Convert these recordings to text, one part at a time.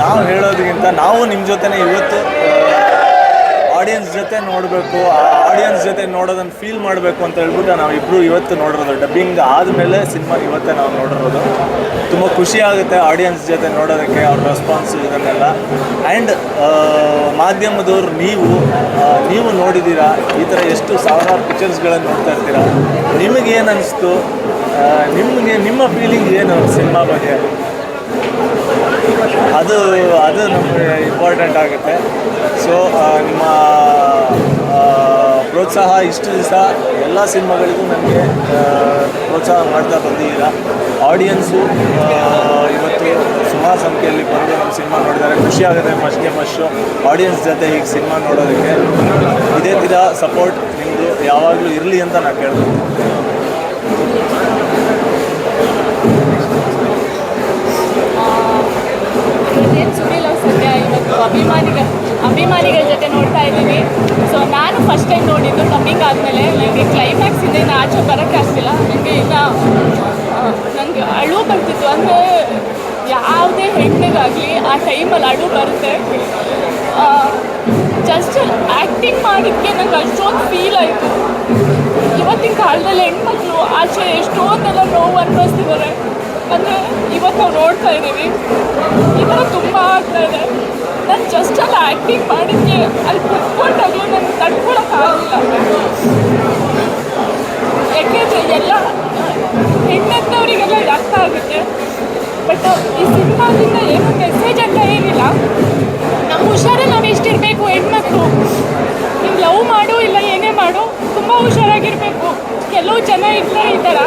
ನಾವು ಹೇಳೋದಕ್ಕಿಂತ ನಾವು ನಿಮ್ಮ ಜೊತೆನೇ ಇವತ್ತು ಆಡಿಯನ್ಸ್ ಜೊತೆ ನೋಡಬೇಕು, ಆ ಆಡಿಯನ್ಸ್ ಜೊತೆ ನೋಡೋದನ್ನು ಫೀಲ್ ಮಾಡಬೇಕು ಅಂತ ಹೇಳ್ಬಿಟ್ಟು ನಾವು ಇಬ್ಬರು ಇವತ್ತು ನೋಡಿರೋದು. ಡಬ್ಬಿಂಗ್ ಆದಮೇಲೆ ಸಿನಿಮಾ ಇವತ್ತೇ ನಾವು ನೋಡಿರೋದು. ತುಂಬ ಖುಷಿ ಆಗುತ್ತೆ ಆಡಿಯನ್ಸ್ ಜೊತೆ ನೋಡೋದಕ್ಕೆ, ಅವ್ರ ರೆಸ್ಪಾನ್ಸ್ ಇದನ್ನೆಲ್ಲ. ಆ್ಯಂಡ್ ಮಾಧ್ಯಮದವ್ರು ನೀವು ನೀವು ನೋಡಿದ್ದೀರಾ ಈ ಥರ ಎಷ್ಟು ಸಾವಿರಾರು ಪಿಕ್ಚರ್ಸ್ಗಳನ್ನು ನೋಡ್ತಾ ಇರ್ತೀರಾ? ನಿಮಗೇನು ಅನಿಸ್ತು? ನಿಮಗೆ, ನಿಮ್ಮ ಫೀಲಿಂಗ್ ಏನು ಸಿನಿಮಾ ಬಗ್ಗೆ? ಅದು ಅದು ನಮಗೆ ಇಂಪಾರ್ಟೆಂಟ್ ಆಗುತ್ತೆ. ಸೊ ನಿಮ್ಮ ಪ್ರೋತ್ಸಾಹ ಇಷ್ಟು ದಿವಸ ಎಲ್ಲ ಸಿನಿಮಾಗಳಿಗೂ ನನಗೆ ಪ್ರೋತ್ಸಾಹ ಮಾಡ್ತಾ ಬಂದಿದ್ದೀರಾ. ಆಡಿಯನ್ಸು ಇವತ್ತು ಸುಮಾರು ಸಂಖ್ಯೆಯಲ್ಲಿ ಬಂದು ನಮ್ಮ ಸಿನಿಮಾ ನೋಡಿದ್ದಾರೆ. ಖುಷಿ ಆಗುತ್ತೆ ಫಸ್ಟ್ಗೆ ಫಸ್ಟು ಆಡಿಯನ್ಸ್ ಜೊತೆ ಈಗ ಸಿನಿಮಾ ನೋಡೋದಕ್ಕೆ. ಇದೇ ಥರ ಸಪೋರ್ಟ್ ನಿಮ್ಮದು ಯಾವಾಗಲೂ ಇರಲಿ ಅಂತ ನಾನು ಕೇಳ್ತೀನಿ. ಏನು ಸುನಿಲ್ ಅವ್ರು ಸದ್ಯ ಇವತ್ತು ಅಭಿಮಾನಿಗಳ ಅಭಿಮಾನಿಗಳ ಜೊತೆ ನೋಡ್ತಾ ಇದ್ದೀವಿ. ಸೊ ನಾನು ಫಸ್ಟ್ ಟೈಮ್ ನೋಡಿದ್ದು ಡಬ್ಬಿಂಗ್ ಆದಮೇಲೆ ನನಗೆ ಕ್ಲೈಮ್ಯಾಕ್ಸ್ ಇದೆ ನಾನು ಆಚೆ ಬರೋಕ್ಕೆ ಆಗ್ತಿಲ್ಲ. ನನಗೆ ಇನ್ನು ನನಗೆ ಅಳು ಬರ್ತಿತ್ತು. ಅಂದರೆ ಯಾವುದೇ ಹೆಣ್ಣಿಗಾಗಲಿ ಆ ಟೈಮಲ್ಲಿ ಅಳು ಬರುತ್ತೆ. ಜಸ್ಟ್ ಆ್ಯಕ್ಟಿಂಗ್ ಮಾಡಿದ್ದಕ್ಕೆ ನಂಗೆ ಅಷ್ಟೊಂದು ಫೀಲ್ ಆಯಿತು. ಇವತ್ತಿನ ಕಾಲದಲ್ಲಿ ಹೆಣ್ಮಕ್ಳು ಆಚೆ ಎಷ್ಟೊಂದೆಲ್ಲ ನೋವು ಅನುಭವಿಸ್ತಿದ್ದಾರೆ. ಅಂದರೆ ಇವತ್ತು ನಾವು ನೋಡ್ತಾ ಇದ್ದೀವಿ. ಇವತ್ತು ಆಗ್ತಾ ನಾನು ಜಸ್ಟ್ ಅಲ್ಲ ಆ್ಯಕ್ಟಿಂಗ್ ಮಾಡಿದ್ದೆ ಅಲ್ಲಿ ಕುತ್ಕೊಂಡಾಗಲೂ ನನಗೆ ತಡ್ಕೊಳಕ್ಕಾಗಲಿಲ್ಲ ಯಾಕೆಂದರೆ ಎಲ್ಲ ಹೆಣ್ಣೆತ್ತವರಿಗೆಲ್ಲ ಇದು ಅರ್ಥ ಆಗುತ್ತೆ. ಬಟ್ ಈ ಸಿನಿಮಾದಿಂದ ಏನು ಮೆಸೇಜ್ ಅಂತ ಏನಿಲ್ಲ. ನಮ್ಮ ಹುಷಾರೇ ನಾವು ಎಷ್ಟಿರಬೇಕು ಹೆಣ್ಮಕ್ಳು. ನೀವು ಲವ್ ಮಾಡು ಇಲ್ಲ ಏನೇ ಮಾಡು, ತುಂಬ ಹುಷಾರಾಗಿರಬೇಕು. ಕೆಲವು ಜನ ಇದ್ದರೆ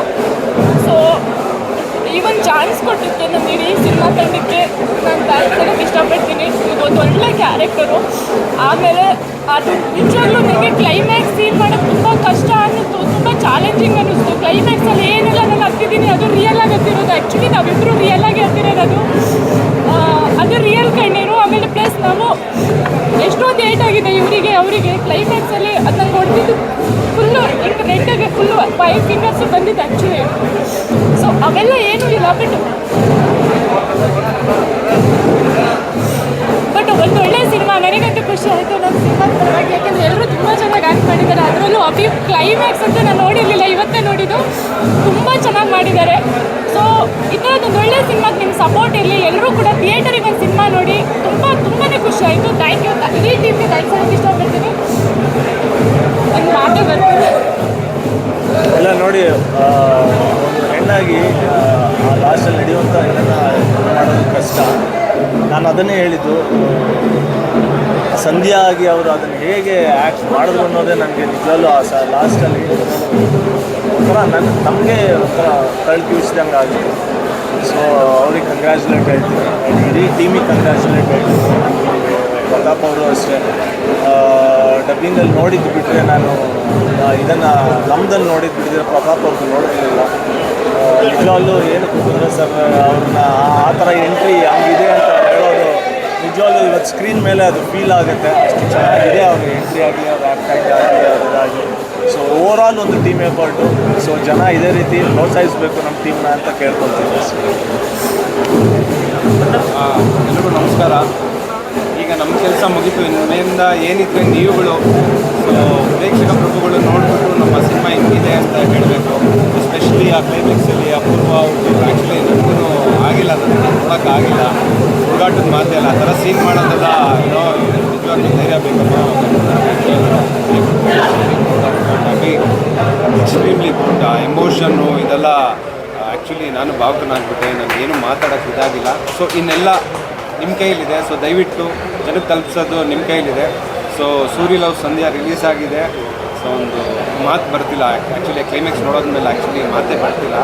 ಈ ಚಾನ್ಸ್ ಕೊಟ್ಟಿದ್ದೆ ನಮ್ಮ ಇಡೀ ಸಿನಿಮಾ ತಂಡಕ್ಕೆ ನಾನು ಥ್ಯಾಂಕ್ಸ್ ಹೇಳೋಕ್ಕೆ ಇಷ್ಟಪಡ್ತೀನಿ. ಒಂದು ಒಳ್ಳೆ ಕ್ಯಾರೆಕ್ಟರು ಆಮೇಲೆ ಅದು ನಿಜವಾಗ್ಲೂ ನನಗೆ ಕ್ಲೈಮ್ಯಾಕ್ಸ್ ಸೀನ್ ಮಾಡೋಕ್ಕೆ ತುಂಬ ಕಷ್ಟ ಅನ್ನಿಸ್ತು, ತುಂಬ ಚಾಲೆಂಜಿಂಗ್ ಅನ್ನಿಸ್ತು. ಕ್ಲೈಮ್ಯಾಕ್ಸಲ್ಲಿ ಏನೆಲ್ಲ ನಾನು ಹತ್ತಿದ್ದೀನಿ ಅದು ರಿಯಲ್ ಆಗಿ ಆ್ಯಕ್ಚುಲಿ ನಾವಿಬ್ಬರು ರಿಯಲ್ ಆಗಿ ಹತ್ತಿರೋದು ಅದು. ರಿಯಲ್ ಕಣ್ಣೀರು. ಆಮೇಲೆ ಪ್ಲಸ್ ನಾವು ಎಷ್ಟೊಂದು ಏಟ್ ಆಗಿದೆ ಇವರಿಗೆ, ಅವರಿಗೆ ಕ್ಲೈಮ್ಯಾಕ್ಸಲ್ಲಿ ಅದು ನಂಗೆ ಫುಲ್ಲು ಹಿಂಗೆ ರೆಡ್ಡಾಗಿ ಫುಲ್ಲು ಫೈವ್ ಫಿಂಗರ್ಸ್ ಬಂದಿದ್ದು ಆ್ಯಕ್ಚುಲಿ ಸೊ ಅವೆಲ್ಲ ಏನೂ ಇಲ್ಲ ಬಟ್ ಬಟ್ ಒಂದು ಒಳ್ಳೆಯ ಸಿನಿಮಾ ನನಗಂತೂ ಖುಷಿ ಆಯಿತು. ನನ್ನ ಸಿನಿಮಾ ಪರವಾಗಿ, ಯಾಕೆಂದರೆ ಎಲ್ಲರೂ ತುಂಬ ಚೆನ್ನಾಗಿ ಆ್ಯಕ್ಟ್ ಮಾಡಿದ್ದಾರೆ. ಅದರಲ್ಲೂ ಅಭಿ ಕ್ಲೈಮ್ಯಾಕ್ಸ್ ಅಂತ ನಾನು ನೋಡಿರಲಿಲ್ಲ, ಇವತ್ತೇ ನೋಡಿದ್ದು. ತುಂಬ ಚೆನ್ನಾಗಿ ಮಾಡಿದ್ದಾರೆ. ಸೊ ಈ ಥರದೊಂದು ಒಳ್ಳೆಯ ಸಿನಿಮಾಗೆ ನಿಮ್ಮ ಸಪೋರ್ಟ್ ಇರಲಿ. ಎಲ್ಲರೂ ಕೂಡ ಥಿಯೇಟರಿಗೆ ಒಂದು ಸಿನಿಮಾ ನೋಡಿ. ತುಂಬ ತುಂಬಾ ಖುಷಿ ಆಯಿತು. ಥ್ಯಾಂಕ್ ಯು ಇಡೀ ಟೀಮ್ಗೆ ಥ್ಯಾಂಕ್ಸ್ ಹೇಳೋಕ್ಕೆ ಇಷ್ಟಪಡ್ತೀನಿ. ಎಲ್ಲ ನೋಡಿ ಒಂದು ಹೆಣ್ಣಾಗಿ ಆ, ಲಾಸ್ಟಲ್ಲಿ ನಡೆಯುವಂಥ ಇದನ್ನು ಮಾಡೋದು ಕಷ್ಟ. ನಾನು ಅದನ್ನೇ ಹೇಳಿದ್ದು. ಸಂಧ್ಯಾ ಆಗಿ ಅವರು ಅದನ್ನು ಹೇಗೆ ಆ್ಯಕ್ಟ್ ಮಾಡಿದ್ರು ಅನ್ನೋದೇ ನನಗೆ ನಿಜವಲ್ಲೂ ಆ ಸ ಲಾಸ್ಟಲ್ಲಿ ಒಂಥರ ನನ್ನ ನಮಗೆ ಒಂಥರ ಕಳ್ಕಿಸಿದಂಗೆ ಆಗಿತ್ತು ಸೊ ಅವ್ರಿಗೆ ಕಂಗ್ರ್ಯಾಚುಲೇಟ್ ಆಯಿತು. ಇಡೀ ಟೀಮಿಗೆ ಕಂಗ್ರ್ಯಾಚುಲೇಟ್ ಆಯಿತು. ಪ್ರತಾಪ್ ಅವರು ಅಷ್ಟೇ. ಡಬ್ಬಿಂಗಲ್ಲಿ ನೋಡಿದ್ದು ಬಿಟ್ಟರೆ ನಾನು ಇದನ್ನು ನಮ್ದಲ್ಲಿ ನೋಡಿದ್ದು ಬಿಟ್ಟಿದ್ರೆ ಪ್ರತಾಪ್ ಅವ್ರದ್ದು ನೋಡಿರಲಿಲ್ಲ. ನಿಜವಾಗ್ಲೂ ಏನು ಕುಂದ್ರ ಸರ್, ಅವ್ರನ್ನ ಆ- ಥರ ಎಂಟ್ರಿ ಹಂಗಿದೆ ಅಂತ ಹೇಳೋದು ನಿಜವಾಗ್ಲೂ ಇವತ್ತು ಸ್ಕ್ರೀನ್ ಮೇಲೆ ಅದು ಫೀಲ್ ಆಗುತ್ತೆ. ಅಷ್ಟು ಚೆನ್ನಾಗಿದೆ ಅವ್ರಿಗೆ ಎಂಟ್ರಿ ಆಗಲಿ ಅವ್ರ ಆ್ಯಕ್ಟ್ ಆಗಲಿ ಅವ್ರದ್ದಾಗಲಿ ಸೊ ಓವರ್ ಆಲ್ ಒಂದು ಟೀಮ್ ಎಫರ್ಟು ಸೊ ಜನ ಇದೇ ರೀತಿ ಪ್ರೋತ್ಸಾಹಿಸಬೇಕು ನಮ್ಮ ಟೀಮ್ನ ಅಂತ ಕೇಳ್ಕೊಳ್ತೀನಿ. ಎಲ್ಲರಿಗೂ ನಮಸ್ಕಾರ. ಈಗ ನಮ್ಮ ಕೆಲಸ ಮುಗಿತು ಇನ್ಮೇಲಿಂದ ಏನಿದ್ರೆ ನೀವುಗಳು. ಸೊ ಪ್ರೇಕ್ಷಕ ಪ್ರಭುಗಳು ನೋಡಿಬಿಟ್ಟು ನಮ್ಮ ಸಿನಿಮಾ ಹಿಂಗಿದೆ ಅಂತ ಹೇಳಬೇಕು. ಎಸ್ಪೆಷಲಿ ಆ ಕ್ಲೈಮ್ಯಾಕ್ಸಲ್ಲಿ ಅಪೂರ್ವ ಪೂರ್ವ ಆ್ಯಕ್ಚುಲಿ ನನಗೂ ಆಗಿಲ್ಲ ನನಗೆ ನೋಡೋಕ್ಕಾಗಿಲ್ಲ ಹುಡುಗಾಟದ ಮಾತೇ ಅಲ್ಲ, ಆ ಥರ ಸೀನ್ ಮಾಡೋದಲ್ಲ ಏನೋ ನಿಜವಾಗ್ಲೂ ಧೈರ್ಯ ಬೇಕಪ್ಪ. ಎಕ್ಸ್ಟ್ರೀಮ್ಲಿ ಗುಡ್ ಆ ಎಮೋಷನ್ನು ಇದೆಲ್ಲ ಆ್ಯಕ್ಚುಲಿ ನಾನು ಭಾವುಕನಾಗ್ಬಿಟ್ಟೆ ನನಗೇನು ಮಾತಾಡೋಕ್ಕೆ ಇದಾಗಿಲ್ಲ. ಸೊ ಇನ್ನೆಲ್ಲ ನಿಮ್ಮ ಕೈಯಲ್ಲಿದೆ. ಸೊ ದಯವಿಟ್ಟು ಜನಕ್ಕೆ ತಲುಪಿಸೋದು ನಿಮ್ಮ ಕೈಯಲ್ಲಿದೆ. So Surya love Sandhya release ಆಗಿದೆ. ಸೊ ಒಂದು ಮಾತು ಬರ್ತಿಲ್ಲ. ಆ್ಯಕ್ಚುಲಿ ಕ್ಲೈಮ್ಯಾಕ್ಸ್ ನೋಡೋದ್ಮೇಲೆ ಆ್ಯಕ್ಚುಲಿ ಮಾತೇ ಬರ್ತಿಲ್ಲ.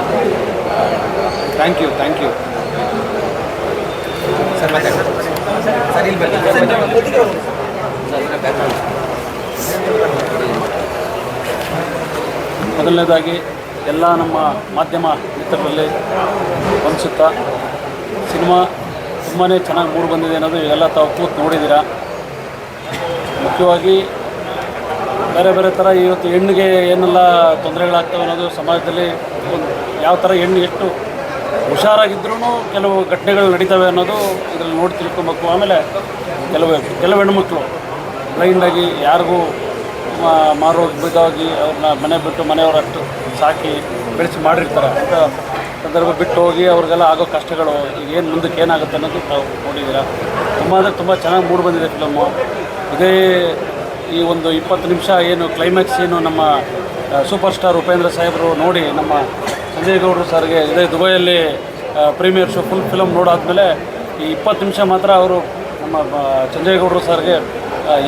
Thank you thank you sir ಸರಿ ಮೊದಲನೇದಾಗಿ ಎಲ್ಲ ನಮ್ಮ ಮಾಧ್ಯಮ ಮಿತ್ರರಲ್ಲಿ ವಂದಿಸುತ್ತಾ ಸಿನಿಮಾ ತುಂಬಾ ಚೆನ್ನಾಗಿ ಮೂಡಿ ಬಂದಿದೆ ಅನ್ನೋದು ಇವೆಲ್ಲ ತಾವು ಕೂತು ನೋಡಿದ್ದೀರಾ. ಮುಖ್ಯವಾಗಿ ಬೇರೆ ಬೇರೆ ಥರ ಇವತ್ತು ಹೆಣ್ಣಿಗೆ ಏನೆಲ್ಲ ತೊಂದರೆಗಳಾಗ್ತವೆ ಅನ್ನೋದು ಸಮಾಜದಲ್ಲಿ ಯಾವ ಥರ ಹೆಣ್ಣು ಎಷ್ಟು ಹುಷಾರಾಗಿದ್ರೂ ಕೆಲವು ಘಟನೆಗಳು ನಡೀತವೆ ಅನ್ನೋದು ಇದರಲ್ಲಿ ನೋಡಿ ತಿಳ್ಕೊಬೇಕು. ಆಮೇಲೆ ಕೆಲವು ಕೆಲವು ಹೆಣ್ಮಕ್ಳು ಬ್ಲೈಂಡಾಗಿ ಯಾರಿಗೂ ಮಾರೋಗಿ ಬಿದ್ದೋಗಿ ಅವ್ರನ್ನ ಮನೆ ಬಿಟ್ಟು ಮನೆಯವರಷ್ಟು ಸಾಕಿ ಬೆಳೆಸಿ ಮಾಡಿರ್ತಾರೆ ಅಂತ ಸಂದರ್ಭ ಬಿಟ್ಟು ಹೋಗಿ ಅವ್ರಿಗೆಲ್ಲ ಆಗೋ ಕಷ್ಟಗಳು ಏನು ಮುಂದಕ್ಕೆ ಏನಾಗುತ್ತೆ ಅನ್ನೋದು ತಾವು ನೋಡಿದ್ದೀರಾ? ತುಂಬ ಅಂದರೆ ತುಂಬ ಚೆನ್ನಾಗಿ ಮೂಡಿ ಬಂದಿದೆ ಫಿಲಮ್ಮು ಇದೇ ಈ ಒಂದು ಇಪ್ಪತ್ತು ನಿಮಿಷ ಏನು ಕ್ಲೈಮ್ಯಾಕ್ಸ್ ಏನು ನಮ್ಮ ಸೂಪರ್ ಸ್ಟಾರ್ ಉಪೇಂದ್ರ ಸಾಹೇಬರು ನೋಡಿ ನಮ್ಮ ಸಂಜಯ್ ಗೌಡರು ಸರ್ಗೆ ಇದೇ ದುಬೈಯಲ್ಲಿ ಪ್ರೀಮಿಯರ್ ಶೋ ಫುಲ್ ಫಿಲಮ್ ನೋಡಾದ್ಮೇಲೆ ಈ ಇಪ್ಪತ್ತು ನಿಮಿಷ ಮಾತ್ರ ಅವರು ನಮ್ಮ ಸಂಜಯ್ ಗೌಡರು ಸರ್ಗೆ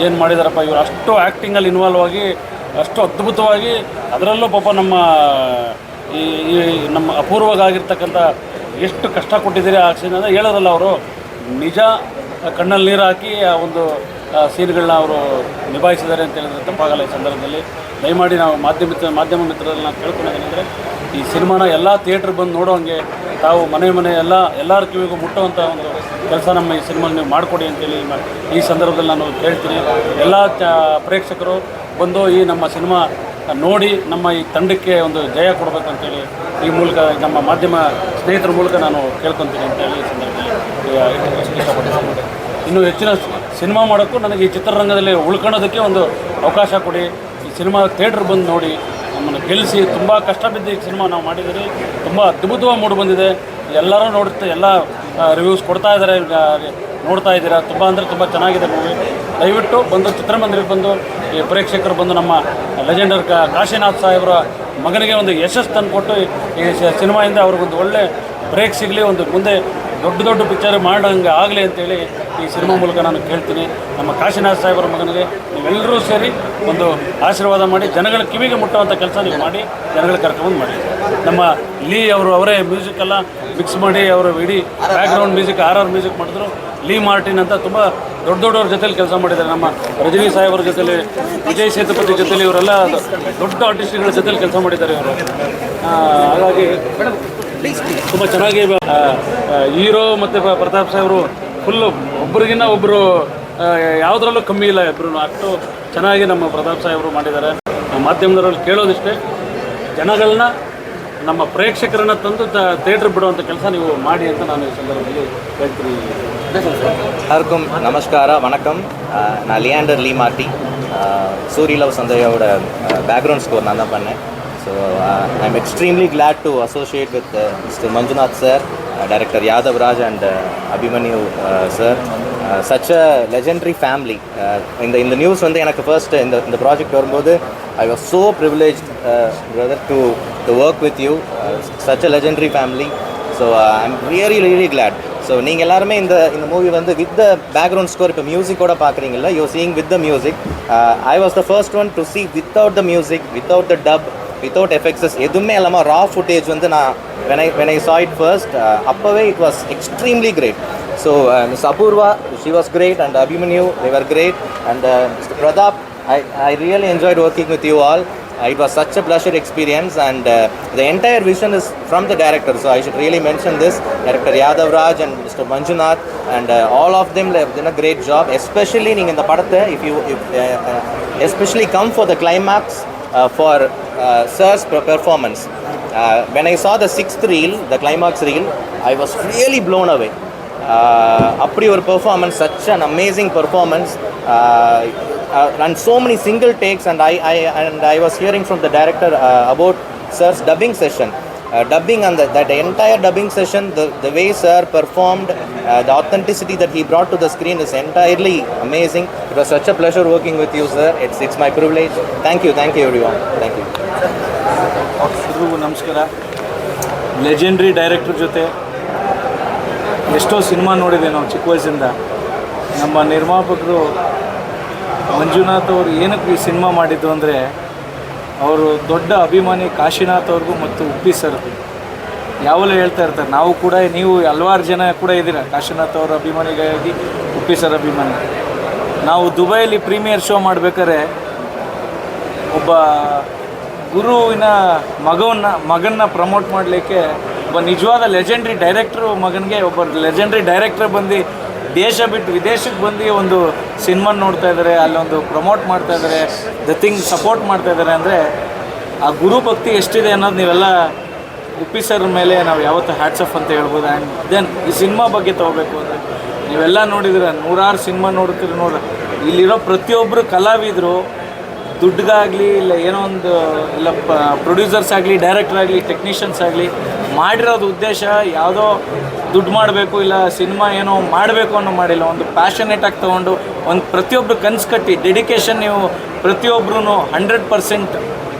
ಏನು ಮಾಡಿದಾರಪ್ಪ, ಇವರು ಅಷ್ಟು ಆ್ಯಕ್ಟಿಂಗಲ್ಲಿ ಇನ್ವಾಲ್ವ್ ಆಗಿ, ಅಷ್ಟು ಅದ್ಭುತವಾಗಿ, ಅದರಲ್ಲೂ ಪಾಪ ನಮ್ಮ ಈ ಈ ನಮ್ಮ ಅಪೂರ್ವವಾಗಿರ್ತಕ್ಕಂಥ ಎಷ್ಟು ಕಷ್ಟ ಕೊಟ್ಟಿದ್ದೀರಿ ಆ ಸೀನ್ ಅಂದರೆ ಹೇಳೋದಲ್ಲ ಅವರು. ನಿಜ, ಕಣ್ಣಲ್ಲಿ ನೀರು ಹಾಕಿ ಆ ಒಂದು ಸೀನ್ಗಳನ್ನ ಅವರು ನಿಭಾಯಿಸಿದ್ದಾರೆ ಅಂತ ಹೇಳಿದ್ರೆ ತಪ್ಪಾಗಲ್ಲ ಈ ಸಂದರ್ಭದಲ್ಲಿ. ದಯಮಾಡಿ ನಾವು ಮಾಧ್ಯಮ ಮಾಧ್ಯಮ ಮಿತ್ರದಲ್ಲಿ ನಾವು ಕೇಳ್ಕೊಳೋದೇನೆಂದರೆ ಈ ಸಿನಿಮಾನ ಎಲ್ಲ ಥಿಯೇಟ್ರ್ ಬಂದು ನೋಡೋಂಗೆ ತಾವು ಮನೆ ಮನೆ ಎಲ್ಲ, ಎಲ್ಲರ ಕಿವಿಗೂ ಮುಟ್ಟುವಂಥ ಒಂದು ಕೆಲಸ ನಮ್ಮ ಈ ಸಿನಿಮಾ ನೀವು ಮಾಡಿಕೊಡಿ ಅಂತೇಳಿ ಈ ಸಂದರ್ಭದಲ್ಲಿ ನಾನು ಕೇಳ್ತೀನಿ. ಎಲ್ಲ ಪ್ರೇಕ್ಷಕರು ಬಂದು ಈ ನಮ್ಮ ಸಿನಿಮಾ ನೋಡಿ ನಮ್ಮ ಈ ತಂಡಕ್ಕೆ ಒಂದು ಜಯ ಕೊಡಬೇಕು ಅಂತೇಳಿ ಈ ಮೂಲಕ ನಮ್ಮ ಮಾಧ್ಯಮ ಸ್ನೇಹಿತರ ಮೂಲಕ ನಾನು ಕೇಳ್ಕೊತೀನಿ ಅಂತೇಳಿ ಈ ಸಂದರ್ಭದಲ್ಲಿ ಇನ್ನು ಹೆಚ್ಚಿನ ಸಿನಿಮಾ ಮಾಡೋಕ್ಕೂ ನನಗೆ ಈ ಚಿತ್ರರಂಗದಲ್ಲಿ ಉಳ್ಕೊಳ್ಳೋದಕ್ಕೆ ಒಂದು ಅವಕಾಶ ಕೊಡಿ. ಈ ಸಿನಿಮಾ ಥಿಯೇಟ್ರ್ ಬಂದು ನೋಡಿ, ನಮ್ಮನ್ನು ಗೆಲ್ಲಿಸಿ ತುಂಬ ಕಷ್ಟ ಬಿದ್ದು ಈ ಸಿನಿಮಾ ನಾವು ಮಾಡಿದ್ದೀರಿ. ತುಂಬ ಅದ್ಭುತವಾಗಿ ಮೂಡಿ ಬಂದಿದೆ. ಎಲ್ಲರೂ ನೋಡುತ್ತೆ ಎಲ್ಲ ರಿವ್ಯೂಸ್ ಕೊಡ್ತಾ ಇದ್ದಾರೆ. ನೋಡ್ತಾ ಇದ್ದೀರಾ? ತುಂಬ ಅಂದರೆ ತುಂಬ ಚೆನ್ನಾಗಿದೆ ಮೂವಿ ದಯವಿಟ್ಟು ಬಂದು ಚಿತ್ರಮಂದಿರಕ್ಕೆ ಬಂದು, ಈ ಪ್ರೇಕ್ಷಕರು ಬಂದು ನಮ್ಮ ಲೆಜೆಂಡರ್ ಕಾಶಿನಾಥ್ ಸಾಹೇಬರ ಮಗನಿಗೆ ಒಂದು ಯಶಸ್ಸು ತಂದುಕೊಟ್ಟು ಈ ಸಿನಿಮಾದಿಂದ ಸಿನಿಮಾಯಿಂದ ಅವ್ರಿಗೊಂದು ಒಳ್ಳೆ ಬ್ರೇಕ್ ಸಿಗಲಿ, ಒಂದು ಮುಂದೆ ದೊಡ್ಡ ದೊಡ್ಡ ಪಿಕ್ಚರ್ ಮಾಡೋಂಗೆ ಆಗಲಿ ಅಂತೇಳಿ ಈ ಸಿನಿಮಾ ಮೂಲಕ ನಾನು ಕೇಳ್ತೀನಿ. ನಮ್ಮ ಕಾಶಿನಾಥ್ ಸಾಹೇಬರ ಮಗನಿಗೆ ನೀವೆಲ್ಲರೂ ಸೇರಿ ಒಂದು ಆಶೀರ್ವಾದ ಮಾಡಿ, ಜನಗಳ ಕಿವಿಗೆ ಮುಟ್ಟುವಂಥ ಕೆಲಸ ನೀವು ಮಾಡಿ, ಜನಗಳ ಕರ್ಕೊಂಡು ಮಾಡಿ. ನಮ್ಮ ಲೀ ಅವರು ಅವರೇ ಮ್ಯೂಸಿಕ್ ಎಲ್ಲ ಮಿಕ್ಸ್ ಮಾಡಿ, ಅವರು ಇಡೀ background music R R music ಮಾಡಿದ್ರು. ಲೀ ಮಾರ್ಟಿನ್ ಅಂತ ತುಂಬ ದೊಡ್ಡ ದೊಡ್ಡವ್ರ ಜೊತೆಲಿ ಕೆಲಸ ಮಾಡಿದ್ದಾರೆ. ನಮ್ಮ ರಜನಿ ಸಾಹೇಬ್ರ ಜೊತೆಲಿ, ವಿಜಯ್ ಸೇತುಪತಿ ಜೊತೆಲಿ ಇವರೆಲ್ಲ ದೊಡ್ಡ ಆರ್ಟಿಸ್ಟ್ಗಳ ಜೊತೆಲಿ ಕೆಲಸ ಮಾಡಿದ್ದಾರೆ ಇವರು. ಹಾಗಾಗಿ ತುಂಬ ಚೆನ್ನಾಗಿ ಹೀರೋ ಮತ್ತು ಪ್ರತಾಪ್ ಸಾಹೇಬರು ಫುಲ್ಲು ಒಬ್ಬರಿಗಿನ್ನ ಒಬ್ಬರು ಯಾವುದರಲ್ಲೂ ಕಮ್ಮಿ ಇಲ್ಲ. ಇಬ್ಬರು ಅಷ್ಟು ಚೆನ್ನಾಗಿ ನಮ್ಮ ಪ್ರತಾಪ್ ಸಾಹೇಬರು ಮಾಡಿದ್ದಾರೆ. ಮಾಧ್ಯಮದವರಲ್ಲಿ ಕೇಳೋದಿಷ್ಟೇ. ಜನಗಳನ್ನ, ನಮ್ಮ ಪ್ರೇಕ್ಷಕರನ್ನ ತಂದು ಥಿಯೇಟ್ರ್ ಬಿಡುವಂಥ ಕೆಲಸ ನೀವು ಮಾಡಿ ಅಂತ ನಾನು ಈ ಸಂದರ್ಭದಲ್ಲಿ ಹೇಳ್ತೀನಿ. எல்லாருக்கும் நமஸ்காரா வணக்கம். நான் Leander Lee Martin. Suri love சந்தையோட background score நான் தான் பண்ணேன். So I am extremely glad to associate with mister Manjunath sir director Yadav Raj and Abhimanyu sir such a legendary family இந்த இந்த நியூஸ் வந்து எனக்கு ஃபர்ஸ்ட் இந்த இந்த ப்ராஜெக்ட் வரும்போது I was so privilege brother to to work with you such a legendary family so I am really really glad so நீங்கள் எல்லாருமே இந்த இந்த மூவி வந்து வித் த பேக்ரவுண்ட் ஸ்கோர் இப்போ மியூசிக்கோட பார்க்குறீங்களா you seeing with the music I was the first one to see without the music without the dub without effects எதுவுமே இல்லாமல் ரா ஃபுட்டேஜ் வந்து நான் when I when I saw it first அப்போவே it was extremely great so miss Apoorva she was great and Abhimanyu Devar great and mister Pratap I I really enjoyed working with you all it was such a pleasure experience and uh, the entire vision is from the director so i should really mention this director yadav raj and mr manjunath and uh, all of them have done a great job especially நீங்க இந்த படத்தை if you if, uh, uh, especially come for the climax uh, for uh, sir's per- performance uh, when i saw the sixth reel the climax reel i was really blown away uh, அப்படி ஒரு performance such an amazing performance uh, and so many single takes and I, I and I was hearing from the director uh, about sir's dubbing session uh, dubbing and the, that entire dubbing session the, the way sir performed uh, the authenticity that he brought to the screen is entirely amazing it was such a pleasure working with you sir it's it's my privilege thank you thank you everyone thank you ನಮಸ್ಕಾರ legendary director ಜೊತೆ ಎಷ್ಟೋ cinema ನೋಡಿದೆ ನಾವು ಚಿಕ್ಕ ವಯಸ್ಸಿಂದ ನಮ್ಮ ನಿರ್ಮಾಪಕರು ಮಂಜುನಾಥ್ ಅವರು ಏನಕ್ಕೆ ಈ ಸಿನಿಮಾ ಮಾಡಿದ್ದು ಅಂದರೆ ಅವರು ದೊಡ್ಡ ಅಭಿಮಾನಿ ಕಾಶಿನಾಥ್ ಅವ್ರಿಗೂ ಮತ್ತು ಉಪ್ಪಿ ಸರ್ ಯಾವಲ್ಲ ಹೇಳ್ತಾ ಇರ್ತಾರೆ, ನಾವು ಕೂಡ ನೀವು ಹಲವಾರು ಜನ ಕೂಡ ಇದ್ದೀರ, ಕಾಶಿನಾಥ್ ಅವರ ಅಭಿಮಾನಿಗಾಗಿ, ಉಪ್ಪಿ ಸರ್ ಅಭಿಮಾನಿ. ನಾವು ದುಬೈಯಲ್ಲಿ ಪ್ರೀಮಿಯರ್ ಶೋ ಮಾಡಬೇಕಾದ್ರೆ ಒಬ್ಬ ಗುರುವಿನ ಮಗವನ್ನ, ಮಗನ್ನ ಪ್ರಮೋಟ್ ಮಾಡಲಿಕ್ಕೆ ಒಬ್ಬ ನಿಜವಾದ ಲೆಜೆಂಡ್ರಿ ಡೈರೆಕ್ಟ್ರು ಮಗನಿಗೆ, ಒಬ್ಬ ಲೆಜೆಂಡ್ರಿ ಡೈರೆಕ್ಟ್ರ್ ಬಂದು ದೇಶ ಬಿಟ್ಟು ವಿದೇಶಕ್ಕೆ ಬಂದು ಒಂದು ಸಿನಿಮಾ ನೋಡ್ತಾ ಇದ್ದಾರೆ ಅಲ್ಲೊಂದು ಪ್ರಮೋಟ್ ಮಾಡ್ತಾ ಇದ್ದಾರೆ ದ ಥಿಂಗ್ ಸಪೋರ್ಟ್ ಮಾಡ್ತಾ ಇದ್ದಾರೆ ಅಂದರೆ ಆ ಗುರು ಭಕ್ತಿ ಎಷ್ಟಿದೆ ಅನ್ನೋದು ನೀವೆಲ್ಲ ಉಪ್ಪಿ ಸರ್ ಮೇಲೆ ನಾವು ಯಾವತ್ತು ಹ್ಯಾಟ್ಸ್ ಆಫ್ ಅಂತ ಹೇಳ್ಬೋದು. ಆ್ಯಂಡ್ ದೆನ್ ಈ ಸಿನಿಮಾ ಬಗ್ಗೆ ತೊಗೋಬೇಕು ಅಂದರೆ ನೀವೆಲ್ಲ ನೋಡಿದ್ರೆ ನೂರಾರು ಸಿನಿಮಾ ನೋಡ್ತೀರಿ ನೋಡ್ರಿ. ಇಲ್ಲಿರೋ ಪ್ರತಿಯೊಬ್ಬರು ಕಲಾವಿದರು ದುಡ್ಡಿಗಾಗಲಿ ಇಲ್ಲ ಏನೋ ಒಂದು, ಇಲ್ಲ ಪ್ರೊಡ್ಯೂಸರ್ಸ್ ಆಗಲಿ ಡೈರೆಕ್ಟರ್ ಆಗಲಿ ಟೆಕ್ನಿಷಿಯನ್ಸ್ ಆಗಲಿ, ಮಾಡಿರೋದು ಉದ್ದೇಶ ಯಾವುದೋ ದುಡ್ಡು ಮಾಡಬೇಕು ಇಲ್ಲ ಸಿನಿಮಾ ಏನೋ ಮಾಡಬೇಕು ಅನ್ನೋ ಮಾಡಿಲ್ಲ, ಒಂದು ಪ್ಯಾಷನೇಟಾಗಿ ತೊಗೊಂಡು ಒಂದು ಪ್ರತಿಯೊಬ್ಬರು ಕನ್ಸು ಕಟ್ಟಿ ಡೆಡಿಕೇಶನ್ ನೀವು ಪ್ರತಿಯೊಬ್ಬರೂ ಹಂಡ್ರೆಡ್ ಪರ್ಸೆಂಟ್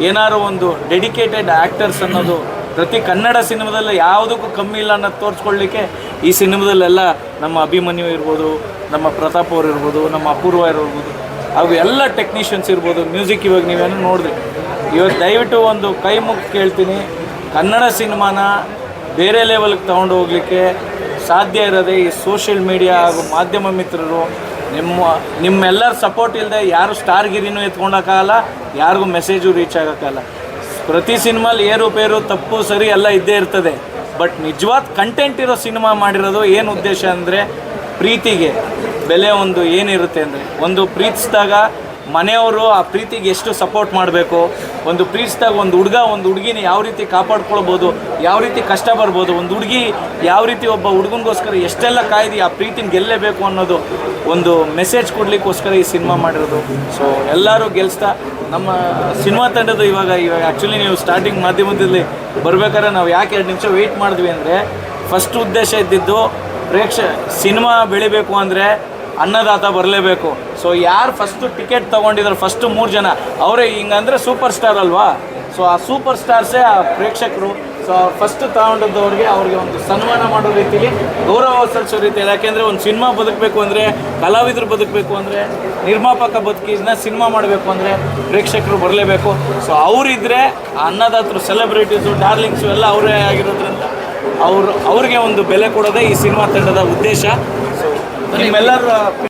ಏನಾದ್ರು ಒಂದು ಡೆಡಿಕೇಟೆಡ್ ಆ್ಯಕ್ಟರ್ಸ್ ಅನ್ನೋದು ಪ್ರತಿ ಕನ್ನಡ ಸಿನಿಮಾದಲ್ಲಿ ಯಾವುದಕ್ಕೂ ಕಮ್ಮಿ ಇಲ್ಲ ಅನ್ನೋದು ತೋರಿಸ್ಕೊಳ್ಳಿಕ್ಕೆ ಈ ಸಿನಿಮಾದಲ್ಲೆಲ್ಲ ನಮ್ಮ ಅಭಿಮನ್ಯು ಇರ್ಬೋದು, ನಮ್ಮ ಪ್ರತಾಪ್ ಅವ್ರು ಇರ್ಬೋದು, ನಮ್ಮ ಅಪೂರ್ವ ಇರ್ಬೋದು ಅವು ಎಲ್ಲ ಟೆಕ್ನಿಷಿಯನ್ಸ್ ಇರ್ಬೋದು ಮ್ಯೂಸಿಕ್ ಇವಾಗ ನೀವೇನು ನೋಡಿದ್ರಿ. ಇವತ್ತು ದಯವಿಟ್ಟು ಒಂದು ಕೈ ಕೇಳ್ತೀನಿ, ಕನ್ನಡ ಸಿನಿಮಾನ ಬೇರೆ ಲೆವೆಲ್ಗೆ ತೊಗೊಂಡು ಹೋಗಲಿಕ್ಕೆ ಸಾಧ್ಯ ಇರೋದೇ ಈ ಸೋಷಿಯಲ್ ಮೀಡಿಯಾ ಹಾಗೂ ಮಾಧ್ಯಮ ಮಿತ್ರರು ನಿಮ್ಮ, ನಿಮ್ಮೆಲ್ಲರ ಸಪೋರ್ಟ್ ಇಲ್ಲದೆ ಯಾರು ಸ್ಟಾರ್ಗಿರಿನೂ ಎತ್ಕೊಳಕ್ಕಾಗಲ್ಲ ಯಾರಿಗೂ ಮೆಸೇಜು ರೀಚ್ ಆಗೋಕ್ಕಾಗಲ್ಲ. ಪ್ರತಿ ಸಿನಿಮಾಲಿ ಏರುಪೇರು ತಪ್ಪು ಸರಿ ಎಲ್ಲ ಇದ್ದೇ ಇರ್ತದೆ. ಬಟ್ ನಿಜವಾದ ಕಂಟೆಂಟ್ ಇರೋ ಸಿನಿಮಾ ಮಾಡಿರೋದು ಏನು ಉದ್ದೇಶ ಅಂದರೆ ಪ್ರೀತಿಗೆ. ಬೆಲೆ ಒಂದು ಏನಿರುತ್ತೆ ಅಂದರೆ, ಒಂದು ಪ್ರೀತಿಸಿದಾಗ ಮನೆಯವರು ಆ ಪ್ರೀತಿಗೆ ಎಷ್ಟು ಸಪೋರ್ಟ್ ಮಾಡಬೇಕು? ಒಂದು ಪ್ರೀತಿಸಿದಾಗ ಒಂದು ಹುಡುಗ, ಒಂದು ಹುಡುಗಿನ ಯಾವ ರೀತಿ ಕಾಪಾಡ್ಕೊಳ್ಬೋದು, ಯಾವ ರೀತಿ ಕಷ್ಟ ಬರ್ಬೋದು, ಒಂದು ಹುಡುಗಿ ಯಾವ ರೀತಿ ಒಬ್ಬ ಹುಡುಗನಿಗೋಸ್ಕರ ಎಷ್ಟೆಲ್ಲ ಕಾಯ್ದು ಆ ಪ್ರೀತಿನ ಗೆಲ್ಲಲೇಬೇಕು ಅನ್ನೋದು ಒಂದು ಮೆಸೇಜ್ ಕೊಡಲಿಕ್ಕೋಸ್ಕರ ಈ ಸಿನಿಮಾ ಮಾಡಿರೋದು. ಸೊ ಎಲ್ಲರೂ ಗೆಲ್ಲಿಸ್ತಾ ನಮ್ಮ ಸಿನಿಮಾ ತಂಡದ ಇವಾಗ ಇವಾಗ ಆ್ಯಕ್ಚುಲಿ ನೀವು ಸ್ಟಾರ್ಟಿಂಗ್ ಮಾಧ್ಯಮದಲ್ಲಿ ಬರ್ಬೇಕಾದ್ರೆ ನಾವು ಯಾಕೆ ಎರಡು ನಿಮಿಷ ವೆಯ್ಟ್ ಮಾಡಿದ್ವಿ ಅಂದರೆ ಫಸ್ಟ್ ಉದ್ದೇಶ ಇದ್ದಿದ್ದು ಪ್ರೇಕ್ಷ ಸಿನಿಮಾ ಬೆಳಿಬೇಕು ಅಂದರೆ ಅನ್ನದಾತ ಬರಲೇಬೇಕು. ಸೊ ಯಾರು ಫಸ್ಟು ಟಿಕೆಟ್ ತೊಗೊಂಡಿದ್ರು ಫಸ್ಟು ಮೂರು ಜನ, ಅವರೇ ಹಿಂಗಂದರೆ ಸೂಪರ್ ಸ್ಟಾರ್ ಅಲ್ವಾ? ಸೊ ಆ ಸೂಪರ್ ಸ್ಟಾರ್ಸೇ ಆ ಪ್ರೇಕ್ಷಕರು. ಸೊ ಫಸ್ಟ್ ತಗೊಂಡಿದ್ದವ್ರಿಗೆ ಅವ್ರಿಗೆ ಒಂದು ಸನ್ಮಾನ ಮಾಡೋ ರೀತಿಲಿ ಗೌರವ ಸಲ್ಲಿಸೋ ರೀತಿಯಲ್ಲಿ ಯಾಕೆಂದರೆ ಒಂದು ಸಿನಿಮಾ ಬದುಕಬೇಕು ಅಂದರೆ, ಕಲಾವಿದರು ಬದುಕಬೇಕು ಅಂದರೆ, ನಿರ್ಮಾಪಕ ಬದುಕಿನ ಸಿನಿಮಾ ಮಾಡಬೇಕು ಅಂದರೆ ಪ್ರೇಕ್ಷಕರು ಬರಲೇಬೇಕು. ಸೊ ಅವರಿದ್ದರೆ ಅನ್ನದಾತರು ಸೆಲೆಬ್ರಿಟೀಸು ಡಾರ್ಲಿಂಗ್ಸು ಎಲ್ಲ ಅವರೇ ಆಗಿರೋದ್ರಿಂದ ಅವರು, ಅವ್ರಿಗೆ ಒಂದು ಬೆಲೆ ಕೊಡೋದೇ ಈ ಸಿನಿಮಾ ತಂಡದ ಉದ್ದೇಶ. ನಿಮ್ಮೆಲ್ಲರ